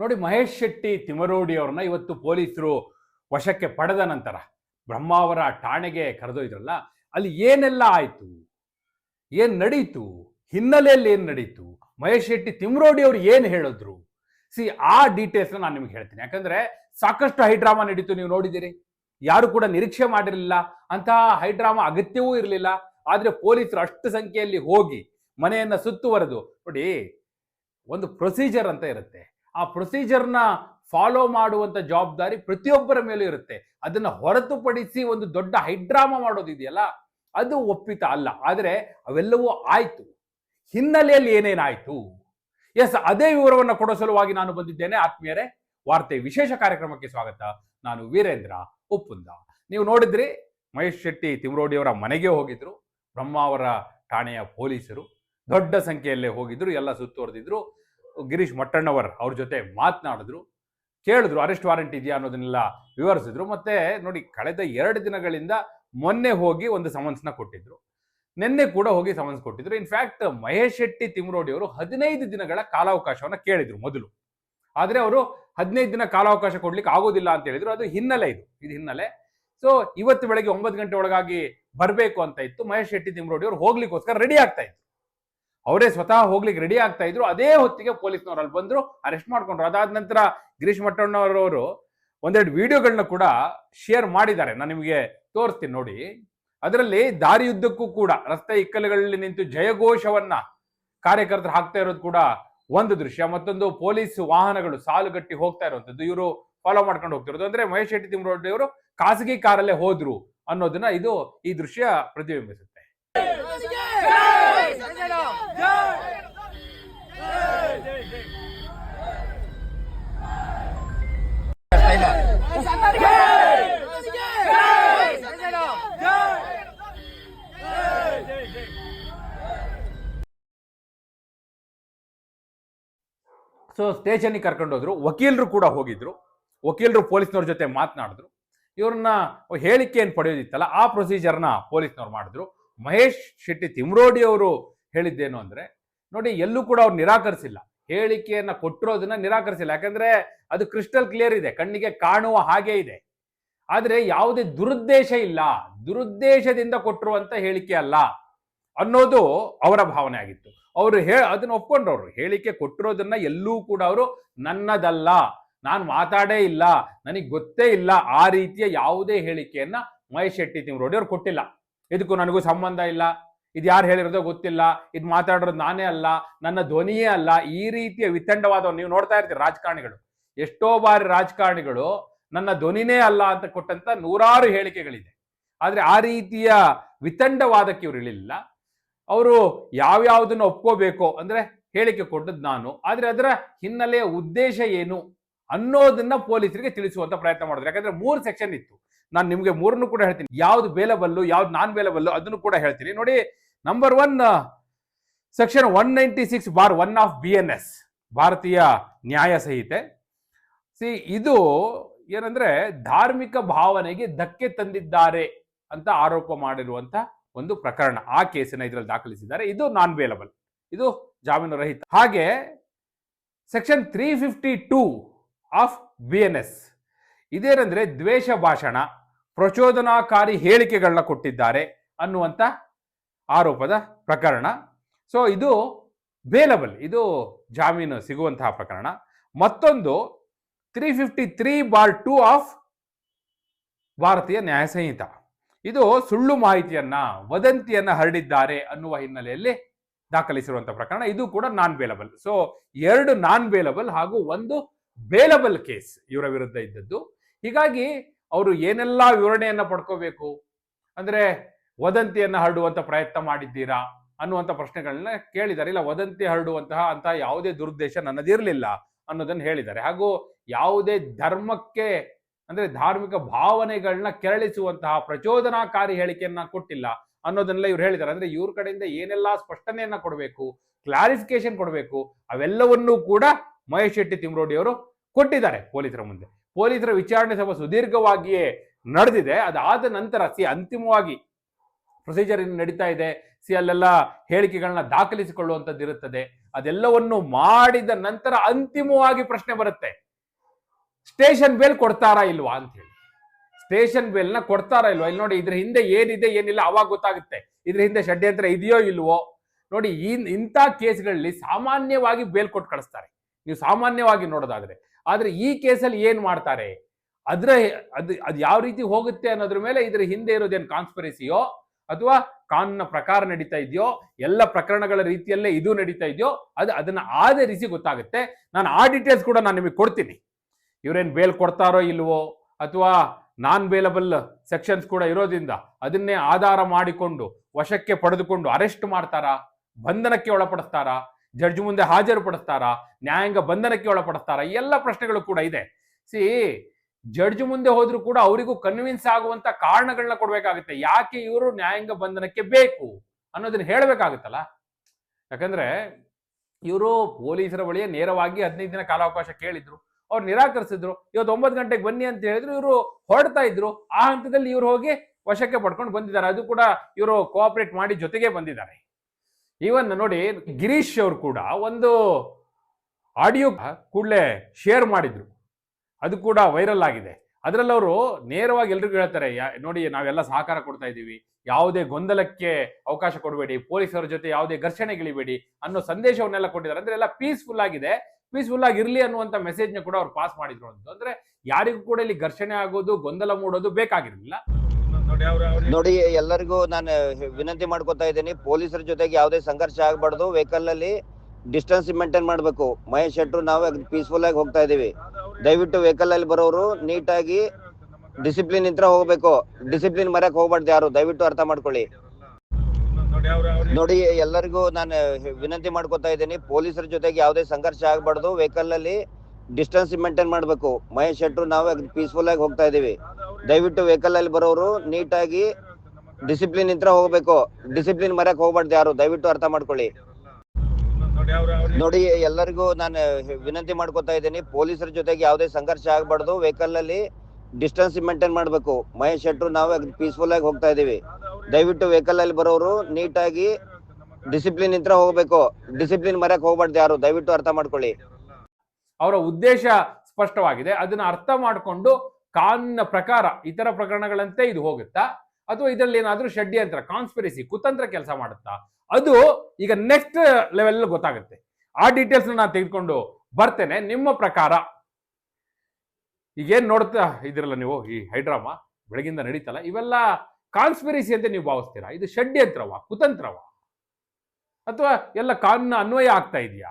ನೋಡಿ ಮಹೇಶ್ ಶೆಟ್ಟಿ ತಿಮರೋಡಿ ಅವ್ರನ್ನ ಇವತ್ತು ಪೊಲೀಸರು ವಶಕ್ಕೆ ಪಡೆದ ನಂತರ ಬ್ರಹ್ಮಾವರ ಠಾಣೆಗೆ ಕರೆದೊಯ್ದ್ರಲ್ಲ, ಅಲ್ಲಿ ಏನೆಲ್ಲ ಆಯ್ತು? ಏನ್ ನಡೀತು? ಹಿನ್ನೆಲೆಯಲ್ಲಿ ಏನ್ ನಡೀತು? ಮಹೇಶ್ ಶೆಟ್ಟಿ ತಿಮ್ರೋಡಿ ಅವ್ರು ಏನು ಹೇಳಿದ್ರು? ಸಿ, ಆ ಡೀಟೇಲ್ಸ್ ನಾನು ನಿಮ್ಗೆ ಹೇಳ್ತೀನಿ. ಯಾಕಂದ್ರೆ ಸಾಕಷ್ಟು ಹೈಡ್ರಾಮಾ ನಡೀತು ನೀವು ನೋಡಿದ್ದೀರಿ. ಯಾರು ಕೂಡ ನಿರೀಕ್ಷೆ ಮಾಡಿರಲಿಲ್ಲ. ಅಂತಹ ಹೈಡ್ರಾಮಾ ಅಗತ್ಯವೂ ಇರಲಿಲ್ಲ. ಆದ್ರೆ ಪೊಲೀಸರು ಅಷ್ಟು ಸಂಖ್ಯೆಯಲ್ಲಿ ಹೋಗಿ ಮನೆಯನ್ನ ಸುತ್ತುವರೆದು ನೋಡಿ, ಒಂದು ಪ್ರೊಸೀಜರ್ ಅಂತ ಇರುತ್ತೆ. ಆ ಪ್ರೊಸೀಜರ್ನ ಫಾಲೋ ಮಾಡುವಂತ ಜವಾಬ್ದಾರಿ ಪ್ರತಿಯೊಬ್ಬರ ಮೇಲೂ ಇರುತ್ತೆ. ಅದನ್ನ ಹೊರತುಪಡಿಸಿ ಒಂದು ದೊಡ್ಡ ಹೈಡ್ರಾಮಾ ಮಾಡೋದಿದೆಯಲ್ಲ, ಅದು ಒಪ್ಪಿತ ಅಲ್ಲ. ಆದರೆ ಅವೆಲ್ಲವೂ ಆಯ್ತು. ಹಿನ್ನೆಲೆಯಲ್ಲಿ ಏನೇನಾಯಿತು ಎಸ್, ಅದೇ ವಿವರವನ್ನು ಕೊಡೋ ಸಲುವಾಗಿ ನಾನು ಬಂದಿದ್ದೇನೆ. ಆತ್ಮೀಯರೇ, ವಾರ್ತೆ ವಿಶೇಷ ಕಾರ್ಯಕ್ರಮಕ್ಕೆ ಸ್ವಾಗತ. ನಾನು ವೀರೇಂದ್ರ ಉಪ್ಪುಂದ. ನೀವು ನೋಡಿದ್ರಿ, ಮಹೇಶ್ ಶೆಟ್ಟಿ ತಿಮ್ರೋಡಿ ಅವರ ಮನೆಗೆ ಹೋಗಿದ್ರು. ಬ್ರಹ್ಮಾವರ ಠಾಣೆಯ ಪೊಲೀಸರು. ದೊಡ್ಡ ಸಂಖ್ಯೆಯಲ್ಲೇ ಹೋಗಿದ್ರು. ಎಲ್ಲ ಸುತ್ತುವರೆದಿದ್ರು ಗಿರೀಶ್ ಮಟ್ಟಣ್ಣವರ್ ಅವ್ರ ಜೊತೆ ಮಾತನಾಡಿದ್ರು, ಕೇಳಿದ್ರು ಅರೆಸ್ಟ್ ವಾರೆಂಟ್ ಇದೆಯಾ ಅನ್ನೋದನ್ನೆಲ್ಲ ವಿವರಿಸಿದ್ರು. ಮತ್ತೆ ನೋಡಿ, ಕಳೆದ ಎರಡು ದಿನಗಳಿಂದ ಮೊನ್ನೆ ಹೋಗಿ ಒಂದು ಸಮನ್ಸ್ನ ಕೊಟ್ಟಿದ್ರು. ನಿನ್ನೆ ಕೂಡ ಹೋಗಿ ಸಮನ್ಸ್ ಕೊಟ್ಟಿದ್ರು. ಇನ್ಫ್ಯಾಕ್ಟ್ ಮಹೇಶ್ ಶೆಟ್ಟಿ ತಿಮ್ರೋಡಿ ಅವರು ಹದಿನೈದು ದಿನಗಳ ಕಾಲಾವಕಾಶವನ್ನ ಕೇಳಿದ್ರು ಮೊದಲು. ಆದ್ರೆ ಅವರು ಹದಿನೈದು ದಿನ ಕಾಲಾವಕಾಶ ಕೊಡ್ಲಿಕ್ಕೆ ಆಗೋದಿಲ್ಲ ಅಂತ ಹೇಳಿದ್ರು. ಅದು ಹಿನ್ನೆಲೆ ಇದು ಇದು ಹಿನ್ನೆಲೆ. ಸೊ ಇವತ್ತು ಬೆಳಗ್ಗೆ ಒಂಬತ್ತು ಗಂಟೆ ಒಳಗಾಗಿ ಬರಬೇಕು ಅಂತ ಇತ್ತು. ಮಹೇಶ್ ಶೆಟ್ಟಿ ತಿಮ್ರೋಡಿ ಅವರು ಹೋಗ್ಲಿಕ್ಕೋಸ್ಕರ ರೆಡಿ ಆಗ್ತಾ ಇದ್ರು. ಅವರೇ ಸ್ವತಃ ಹೋಗ್ಲಿಕ್ಕೆ ರೆಡಿ ಆಗ್ತಾ ಇದ್ರು. ಅದೇ ಹೊತ್ತಿಗೆ ಪೊಲೀಸ್ನವ್ರು ಅಲ್ಲಿ ಬಂದ್ರು ಅರೆಸ್ಟ್ ಮಾಡ್ಕೊಂಡ್ರು. ಅದಾದ ನಂತರ ಗಿರೀಶ್ ಮಟ್ಟಣ್ಣವರವರು ಒಂದೆರಡು ವಿಡಿಯೋಗಳನ್ನ ಕೂಡ ಶೇರ್ ಮಾಡಿದ್ದಾರೆ. ನಾನು ನಿಮಗೆ ತೋರಿಸ್ತೀನಿ ನೋಡಿ. ಅದರಲ್ಲಿ ದಾರಿಯುದ್ದಕ್ಕೂ ಕೂಡ, ರಸ್ತೆ ಇಕ್ಕಲುಗಳಲ್ಲಿ ನಿಂತು ಜಯಘೋಷವನ್ನ ಕಾರ್ಯಕರ್ತರು ಹಾಕ್ತಾ ಇರೋದು ಕೂಡ ಒಂದು ದೃಶ್ಯ. ಮತ್ತೊಂದು ಪೊಲೀಸ್ ವಾಹನಗಳು ಸಾಲುಗಟ್ಟಿ ಹೋಗ್ತಾ ಇರುವಂತದ್ದು ಇವರು ಫಾಲೋ ಮಾಡ್ಕೊಂಡು ಹೋಗ್ತಿರೋದು. ಅಂದ್ರೆ ಮಹೇಶ್ ಶೆಟ್ಟಿ ತಿಮ್ಮರೋಡಿ ಅವರು ಖಾಸಗಿ ಕಾರಲ್ಲೇ ಹೋದ್ರು ಅನ್ನೋದನ್ನ ಇದು ಈ ದೃಶ್ಯ ಪ್ರತಿಬಿಂಬಿಸುತ್ತೆ. ಸೊ ಸ್ಟೇಷನ್ಗೆ ಕರ್ಕೊಂಡು ಹೋದ್ರು. ವಕೀಲರು ಕೂಡ ಹೋಗಿದ್ರು. ವಕೀಲರು ಪೊಲೀಸ್ನವ್ರ ಜೊತೆ ಮಾತನಾಡಿದ್ರು. ಇವ್ರನ್ನ ಹೇಳಿಕೆ ಏನು ಪಡೆಯೋದಿತ್ತಲ್ಲ, ಆ ಪ್ರೊಸೀಜರ್ನ ಪೊಲೀಸ್ನವ್ರು ಮಾಡಿದ್ರು. ಮಹೇಶ್ ಶೆಟ್ಟಿ ತಿಮ್ರೋಡಿ ಅವರು ಹೇಳಿದ್ದೇನು ಅಂದ್ರೆ, ನೋಡಿ, ಎಲ್ಲೂ ಕೂಡ ಅವ್ರು ನಿರಾಕರಿಸಿಲ್ಲ. ಹೇಳಿಕೆಯನ್ನ ಕೊಟ್ಟಿರೋದನ್ನ ನಿರಾಕರಿಸಿಲ್ಲ. ಯಾಕಂದ್ರೆ ಅದು ಕ್ರಿಸ್ಟಲ್ ಕ್ಲಿಯರ್ ಇದೆ. ಕಣ್ಣಿಗೆ ಕಾಣುವ ಹಾಗೆ ಇದೆ. ಆದರೆ ಯಾವುದೇ ದುರುದ್ದೇಶ ಇಲ್ಲ. ದುರುದ್ದೇಶದಿಂದ ಕೊಟ್ಟಿರುವಂತ ಹೇಳಿಕೆ ಅಲ್ಲ ಅನ್ನೋದು ಅವರ ಭಾವನೆ ಆಗಿತ್ತು. ಅವರು ಹೇ, ಅದನ್ನ ಅವರು ಹೇಳಿಕೆ ಕೊಟ್ಟಿರೋದನ್ನ ಎಲ್ಲೂ ಕೂಡ ಅವರು ನನ್ನದಲ್ಲ. ನಾನು ಮಾತಾಡೇ ಇಲ್ಲ. ನನಗೆ ಗೊತ್ತೇ ಇಲ್ಲ. ಆ ರೀತಿಯ ಯಾವುದೇ ಹೇಳಿಕೆಯನ್ನ ಮಹೇಶ್ ಶೆಟ್ಟಿ ತಿಮ್ರೋಡಿ ಅವ್ರು ಕೊಟ್ಟಿಲ್ಲ. ಇದಕ್ಕೂ ನನಗೂ ಸಂಬಂಧ ಇಲ್ಲ. ಇದು ಯಾರು ಹೇಳಿರೋದೋ ಗೊತ್ತಿಲ್ಲ. ಇದು ಮಾತಾಡೋದು ನಾನೇ ಅಲ್ಲ. ನನ್ನ ಧ್ವನಿಯೇ ಅಲ್ಲ. ಈ ರೀತಿಯ ವಿತಂಡವಾದ ನೀವು ನೋಡ್ತಾ ಇರ್ತೀರಿ ರಾಜಕಾರಣಿಗಳು. ಎಷ್ಟೋ ಬಾರಿ ರಾಜಕಾರಣಿಗಳು ನನ್ನ ಧ್ವನಿನೇ ಅಲ್ಲ ಅಂತ ಕೊಟ್ಟಂತ ನೂರಾರು ಹೇಳಿಕೆಗಳಿದೆ. ಆದ್ರೆ ಆ ರೀತಿಯ ವಿತಂಡವಾದಕ್ಕೆ ಇವರು ಇಳಿಲಿಲ್ಲ. ಅವರು ಯಾವ್ಯಾವುದನ್ನು ಒಪ್ಕೋಬೇಕು, ಅಂದ್ರೆ ಹೇಳಿಕೆ ಕೊಟ್ಟದ್ದು ನಾನು. ಆದ್ರೆ ಅದರ ಹಿನ್ನೆಲೆಯ ಉದ್ದೇಶ ಏನು ಅನ್ನೋದನ್ನ ಪೊಲೀಸರಿಗೆ ತಿಳಿಸುವಂತ ಪ್ರಯತ್ನ ಮಾಡಿದ್ರು. ಯಾಕಂದ್ರೆ ಮೂರು ಸೆಕ್ಷನ್ ಇತ್ತು. ನಾನು ನಿಮಗೆ ಮೂರನ್ನು ಕೂಡ ಹೇಳ್ತೀನಿ. ಯಾವ್ದು ಬೇಲಬಲ್ಲು ಯಾವ್ದು ನಾನ್ ಬೇಲಬಲ್ಲು ಅದನ್ನು ಕೂಡ ಹೇಳ್ತೀನಿ. ನೋಡಿ number one section one ninety six bar one of B N S ಭಾರತೀಯ ನ್ಯಾಯ ಸಂಹಿತೆ. ಸಿ ಇದು ಏನಂದ್ರೆ ಧಾರ್ಮಿಕ ಭಾವನೆಗೆ ಧಕ್ಕೆ ತಂದಿದ್ದಾರೆ ಅಂತ ಆರೋಪ ಮಾಡಿರುವಂತ ಒಂದು ಪ್ರಕರಣ ಆ ಕೇಸನ್ನ ಇದರಲ್ಲಿ ದಾಖಲಿಸಿದ್ದಾರೆ. ಇದು ನಾನ್ ಬೇಲಬಲ್ ಇದು ಜಾಮೀನು ರಹಿತ. ಹಾಗೆ section three fifty two of B N S ಇದೇನಂದ್ರೆ ದ್ವೇಷ ಭಾಷಣ. ಪ್ರಚೋದನಾಕಾರಿ ಹೇಳಿಕೆಗಳನ್ನ ಕೊಟ್ಟಿದ್ದಾರೆ ಅನ್ನುವಂಥ ಆರೋಪದ ಪ್ರಕರಣ. ಸೊ ಇದು ಬೇಲಬಲ್ ಇದು ಜಾಮೀನು ಸಿಗುವಂತಹ ಪ್ರಕರಣ. ಮತ್ತೊಂದು three fifty three bar two of ಭಾರತೀಯ ನ್ಯಾಯ ಸಂಹಿತ. ಇದು ಸುಳ್ಳು ಮಾಹಿತಿಯನ್ನ, ವದಂತಿಯನ್ನ ಹರಡಿದ್ದಾರೆ ಅನ್ನುವ ಹಿನ್ನೆಲೆಯಲ್ಲಿ ದಾಖಲಿಸಿರುವಂತಹ ಪ್ರಕರಣ. ಇದು ಕೂಡ ನಾನ್ ಬೇಲಬಲ್ ಸೊ ಎರಡು ನಾನ್ ಬೇಲಬಲ್ ಹಾಗೂ ಒಂದು ಬೇಲಬಲ್ ಕೇಸ್ ಇವರ ವಿರುದ್ಧ ಇದ್ದದ್ದು. ಹೀಗಾಗಿ ಅವರು ಏನೆಲ್ಲ ವಿವರಣೆಯನ್ನು ಪಡ್ಕೋಬೇಕು? ಅಂದ್ರೆ ವದಂತಿಯನ್ನ ಹರಡುವಂತ ಪ್ರಯತ್ನ ಮಾಡಿದ್ದೀರಾ? ಅನ್ನುವಂಥ ಪ್ರಶ್ನೆಗಳನ್ನ ಕೇಳಿದ್ದಾರೆ. ಇಲ್ಲ, ವದಂತಿ ಹರಡುವಂತಹ ಅಂತಹ ಯಾವುದೇ ದುರುದ್ದೇಶ ನನ್ನದಿರಲಿಲ್ಲ ಅನ್ನೋದನ್ನ ಹೇಳಿದ್ದಾರೆ. ಹಾಗೂ ಯಾವುದೇ ಧರ್ಮಕ್ಕೆ, ಅಂದ್ರೆ ಧಾರ್ಮಿಕ ಭಾವನೆಗಳನ್ನ ಕೆರಳಿಸುವಂತಹ ಪ್ರಚೋದನಾಕಾರಿ ಹೇಳಿಕೆಯನ್ನ ಕೊಟ್ಟಿಲ್ಲ ಅನ್ನೋದನ್ನೆಲ್ಲ ಇವ್ರು ಹೇಳಿದ್ದಾರೆ. ಅಂದ್ರೆ ಇವ್ರ ಕಡೆಯಿಂದ ಏನೆಲ್ಲ ಸ್ಪಷ್ಟನೆಯನ್ನ ಕೊಡಬೇಕು ಕ್ಲಾರಿಫಿಕೇಶನ್ ಕೊಡಬೇಕು, ಅವೆಲ್ಲವನ್ನೂ ಕೂಡ ಮಹೇಶ್ ಶೆಟ್ಟಿ ತಿಮ್ರೋಡಿಯವರು ಕೊಟ್ಟಿದ್ದಾರೆ ಪೊಲೀಸರ ಮುಂದೆ. ಪೊಲೀಸರ ವಿಚಾರಣೆ ಸ್ವಲ್ಪ ಸುದೀರ್ಘವಾಗಿಯೇ ನಡೆದಿದೆ. ಅದಾದ ನಂತರ ಸಿ ಅಂತಿಮವಾಗಿ ಪ್ರೊಸೀಜರ್ ನಡೀತಾ ಇದೆ. ಸಿ ಅಲ್ಲೆಲ್ಲ ಹೇಳಿಕೆಗಳನ್ನ ದಾಖಲಿಸಿಕೊಳ್ಳುವಂಥದ್ದು ಇರುತ್ತದೆ. ಅದೆಲ್ಲವನ್ನು ಮಾಡಿದ ನಂತರ ಅಂತಿಮವಾಗಿ ಪ್ರಶ್ನೆ ಬರುತ್ತೆ. ಸ್ಟೇಷನ್ ಬೇಲ್ ಕೊಡ್ತಾರಾ ಇಲ್ವಾ ಅಂತ ಹೇಳಿ. ಸ್ಟೇಷನ್ ಬೇಲ್ನ ಕೊಡ್ತಾರಾ ಇಲ್ವಾ? ಇಲ್ಲಿ ನೋಡಿ ಇದ್ರ ಹಿಂದೆ ಏನಿದೆ, ಏನಿಲ್ಲ, ಅವಾಗ ಗೊತ್ತಾಗುತ್ತೆ. ಇದ್ರ ಹಿಂದೆ ಷಡ್ಯಂತ್ರ ಇದೆಯೋ ಇಲ್ವೋ? ನೋಡಿ ಈ ಇಂಥ ಕೇಸ್ಗಳಲ್ಲಿ ಸಾಮಾನ್ಯವಾಗಿ ಬೇಲ್ ಕೊಟ್ಟು ಕಳಿಸ್ತಾರೆ. ನೀವು ಸಾಮಾನ್ಯವಾಗಿ ನೋಡೋದಾದ್ರೆ. ಆದ್ರೆ ಈ ಕೇಸಲ್ಲಿ ಏನ್ ಮಾಡ್ತಾರೆ? ಅದ್ರ ಅದು ಅದು ಯಾವ ರೀತಿ ಹೋಗುತ್ತೆ ಅನ್ನೋದ್ರ ಮೇಲೆ ಇದರ ಹಿಂದೆ ಇರೋದೇನು ಕಾನ್ಸ್ಪಿರಸಿಯೋ ಅಥವಾ ಕಾನೂನ ಪ್ರಕಾರ ನಡೀತಾ ಇದೆಯೋ, ಎಲ್ಲ ಪ್ರಕರಣಗಳ ರೀತಿಯಲ್ಲೇ ಇದು ನಡೀತಾ ಇದೆಯೋ, ಅದು ಅದನ್ನ ಆಧರಿಸಿ ಗೊತ್ತಾಗುತ್ತೆ. ನಾನು ಆ ಡೀಟೇಲ್ಸ್ ಕೂಡ ನಾನು ನಿಮಗೆ ಕೊಡ್ತೀನಿ. ಇವ್ರೇನ್ ಬೇಲ್ ಕೊಡ್ತಾರೋ ಇಲ್ವೋ ಅಥವಾ ನಾನ್ ಬೇಲಬಲ್ ಸೆಕ್ಷನ್ಸ್ ಕೂಡ ಇರೋದ್ರಿಂದ ಅದನ್ನೇ ಆಧಾರ ಮಾಡಿಕೊಂಡು ವಶಕ್ಕೆ ಪಡೆದುಕೊಂಡು ಅರೆಸ್ಟ್ ಮಾಡ್ತಾರಾ? ಬಂಧನಕ್ಕೆ ಒಳಪಡಿಸ್ತಾರಾ? ಜಡ್ಜ್ ಮುಂದೆ ಹಾಜರುಪಡಿಸ್ತಾರಾ? ನ್ಯಾಯಾಂಗ ಬಂಧನಕ್ಕೆ ಒಳಪಡಿಸ್ತಾರಾ? ಎಲ್ಲ ಪ್ರಶ್ನೆಗಳು ಕೂಡ ಇದೆ. ಸಿ ಜಡ್ಜ್ ಮುಂದೆ ಹೋದ್ರೂ ಕೂಡ ಅವರಿಗೂ ಕನ್ವಿನ್ಸ್ ಆಗುವಂತ ಕಾರಣಗಳನ್ನ ಕೊಡ್ಬೇಕಾಗುತ್ತೆ. ಯಾಕೆ ಇವರು ನ್ಯಾಯಾಂಗ ಬಂಧನಕ್ಕೆ ಬೇಕು ಅನ್ನೋದನ್ನ ಹೇಳಬೇಕಾಗುತ್ತಲ್ಲ? ಯಾಕಂದ್ರೆ ಇವರು ಪೊಲೀಸರ ಬಳಿಯೇ ನೇರವಾಗಿ ಹದಿನೈದು ದಿನ ಕಾಲಾವಕಾಶ ಕೇಳಿದ್ರು. ಅವ್ರು ನಿರಾಕರಿಸಿದ್ರು. ಇವತ್ತು ಒಂಬತ್ತು ಗಂಟೆಗೆ ಬನ್ನಿ ಅಂತ ಹೇಳಿದ್ರು. ಇವರು ಹೊರಡ್ತಾ ಇದ್ರು. ಆ ಹಂತದಲ್ಲಿ ಇವ್ರು ಹೋಗಿ ವಶಕ್ಕೆ ಪಡ್ಕೊಂಡು ಬಂದಿದ್ದಾರೆ. ಅದು ಕೂಡ ಇವರು ಕೋಆಪರೇಟ್ ಮಾಡಿ ಜೊತೆಗೆ ಬಂದಿದ್ದಾರೆ. ಈವನ್ ನೋಡಿ ಗಿರೀಶ್ ಅವರು ಕೂಡ ಒಂದು ಆಡಿಯೋ ಕೂಡಲೇ ಶೇರ್ ಮಾಡಿದ್ರು. ಅದು ಕೂಡ ವೈರಲ್ ಆಗಿದೆ. ಅದರಲ್ಲಿ ಅವರು ನೇರವಾಗಿ ಎಲ್ರಿಗೂ ಹೇಳ್ತಾರೆ ನೋಡಿ ನಾವೆಲ್ಲ ಸಹಕಾರ ಕೊಡ್ತಾ ಇದ್ದೀವಿ. ಯಾವುದೇ ಗೊಂದಲಕ್ಕೆ ಅವಕಾಶ ಕೊಡಬೇಡಿ. ಪೊಲೀಸರ ಜೊತೆ ಯಾವುದೇ ಘರ್ಷಣೆಗಿಳಿಬೇಡಿ ಅನ್ನೋ ಸಂದೇಶವನ್ನೆಲ್ಲ ಕೊಟ್ಟಿದ್ದಾರೆ. ಅಂದ್ರೆ ಎಲ್ಲ ಪೀಸ್ಫುಲ್ ಆಗಿದೆ. ಪೀಸ್ಫುಲ್ ಆಗಿ ಇರ್ಲಿ ಅನ್ನುವಂತ ಮೆಸೇಜ್ನ ಕೂಡ ಅವ್ರು ಪಾಸ್ ಮಾಡಿದ್ರು ಅಂತ. ಅಂದ್ರೆ ಯಾರಿಗೂ ಕೂಡ ಇಲ್ಲಿ ಘರ್ಷಣೆ ಆಗೋದು, ಗೊಂದಲ ಮೂಡೋದು ಬೇಕಾಗಿರಲಿಲ್ಲ. ನೋಡಿ ಎಲ್ಲರಿಗೂ ನಾನು ವಿನಂತಿ ಮಾಡ್ಕೊತಾ ಇದ್ದೀನಿ. ಪೊಲೀಸರ ಜೊತೆಗೆ ಯಾವುದೇ ಸಂಘರ್ಷ ಆಗಬಾರ್ದು. ವೆಹಿಕಲ್ ಅಲ್ಲಿ ಡಿಸ್ಟೆನ್ಸ್ ಮೇಂಟೈನ್ ಮಾಡಬೇಕು. ಮಹೇಶ್ ಶೆಟ್ರು ನಾವು ಪೀಸ್ಫುಲ್ ಆಗಿ ಹೋಗ್ತಾ ಇದೀವಿ ದಯವಿಟ್ಟು ವೆಹಿಕಲ್ ಅಲ್ಲಿ ಬರೋರು ನೀಟಾಗಿ ಡಿಸಿಪ್ಲಿನ್ ಇಂತ್ರ ಹೋಗ್ಬೇಕು. ಡಿಸಿಪ್ಲಿನ್ ಮರಕ್ಕೆ ಹೋಗ್ಬಾರ್ದು ಯಾರು. ದಯವಿಟ್ಟು ಅರ್ಥ ಮಾಡ್ಕೊಳ್ಳಿ. ನೋಡಿ ಎಲ್ಲರಿಗೂ ನಾನು ವಿನಂತಿ ಮಾಡ್ಕೊತಾ ಇದ್ದೀನಿ. ಪೊಲೀಸರ ಜೊತೆಗೆ ಯಾವುದೇ ಸಂಘರ್ಷ ಆಗಬಾರ್ದು. ವೆಹಿಕಲ್ ಅಲ್ಲಿ ಡಿಸ್ಟೆನ್ಸ್ ಮೇಂಟೈನ್ ಮಾಡಬೇಕು. ಮಹೇಶ್ ಶೆಟ್ರು ನಾವು ಪೀಸ್ಫುಲ್ ಆಗಿ ಹೋಗ್ತಾ ಇದೀವಿ ದಯವಿಟ್ಟು ವೆಹಿಕಲ್ ಅಲ್ಲಿ ಬರೋರು ನೀಟಾಗಿ ಡಿಸಿಪ್ಲಿನ್ ಇದ್ರ ಹೋಗ್ಬೇಕು. ಡಿಸಿಪ್ಲಿನ್ ಮರ್ಯಾಕ್ ಹೋಗ್ಬಾರ್ದು ಯಾರು. ದಯವಿಟ್ಟು ಅರ್ಥ ಮಾಡ್ಕೊಳ್ಳಿ. ನೋಡಿ, ಎಲ್ಲರಿಗೂ ನಾನು ವಿನಂತಿ ಮಾಡ್ಕೊತಾ ಇದ್ದೀನಿ. ಪೊಲೀಸರ ಜೊತೆಗೆ ಯಾವುದೇ ಸಂಘರ್ಷ ಆಗ್ಬಾರ್ದು. ವೆಹಿಕಲ್ ಅಲ್ಲಿ ಡಿಸ್ಟೆನ್ಸ್ ಮೇಂಟೈನ್ ಮಾಡಬೇಕು. ಮಹೇಶ್ ಶೆಟ್ರು, ನಾವು ಪೀಸ್ಫುಲ್ ಆಗಿ ಹೋಗ್ತಾ ಇದೀವಿ ದಯವಿಟ್ಟು ವೆಹಿಕಲ್ ಅಲ್ಲಿ ಬರೋರು ನೀಟಾಗಿ ಡಿಸಿಪ್ಲಿನ್ ಇದ್ರ ಹೋಗ್ಬೇಕು. ಡಿಸಿಪ್ಲಿನ್ ಮರ್ಯಾಕ್ ಹೋಗ್ಬಾರ್ದು ಯಾರು. ದಯವಿಟ್ಟು ಅರ್ಥ ಮಾಡ್ಕೊಳ್ಳಿ. ಅವರ ಉದ್ದೇಶ ಸ್ಪಷ್ಟವಾಗಿದೆ. ಅದನ್ನ ಅರ್ಥ ಮಾಡಿಕೊಂಡು ಕಾನೂನಿನ ಪ್ರಕಾರ ಇತರ ಪ್ರಕರಣಗಳಂತೆ ಇದು ಹೋಗುತ್ತಾ? ಅಥವಾ ಇದರಲ್ಲಿ ಏನಾದರೂ ಷಡ್ಯಂತ್ರ ಕಾನ್ಸ್ಪಿರಸಿ ಕುತಂತ್ರ ಕೆಲಸ ಮಾಡುತ್ತಾ? ಅದು ಈಗ ನೆಕ್ಸ್ಟ್ ಲೆವೆಲ್ ಗೊತ್ತಾಗುತ್ತೆ. ಆ ಡೀಟೇಲ್ಸ್ ನಾನು ತೆಗೆದುಕೊಂಡು ಬರ್ತೇನೆ. ನಿಮ್ಮ ಪ್ರಕಾರ ಈಗೇನ್ ನೋಡ್ತಾ ಇದಿರಲ್ಲ ನೀವು ಈ ಹೈಡ್ರಾಮಾ? ಬೆಳಗಿಂದ ನಡೀತಲ್ಲ. ಇವೆಲ್ಲ ಕಾನ್ಸ್ಪಿರಸಿ ಅಂತ ನೀವು ಭಾವಿಸ್ತೀರಾ? ಇದು ಷಡ್ಯಂತ್ರವ ಕುತಂತ್ರವ? ಅಥವಾ ಎಲ್ಲ ಕಾನೂನ ಅನ್ವಯ ಆಗ್ತಾ ಇದೆಯಾ?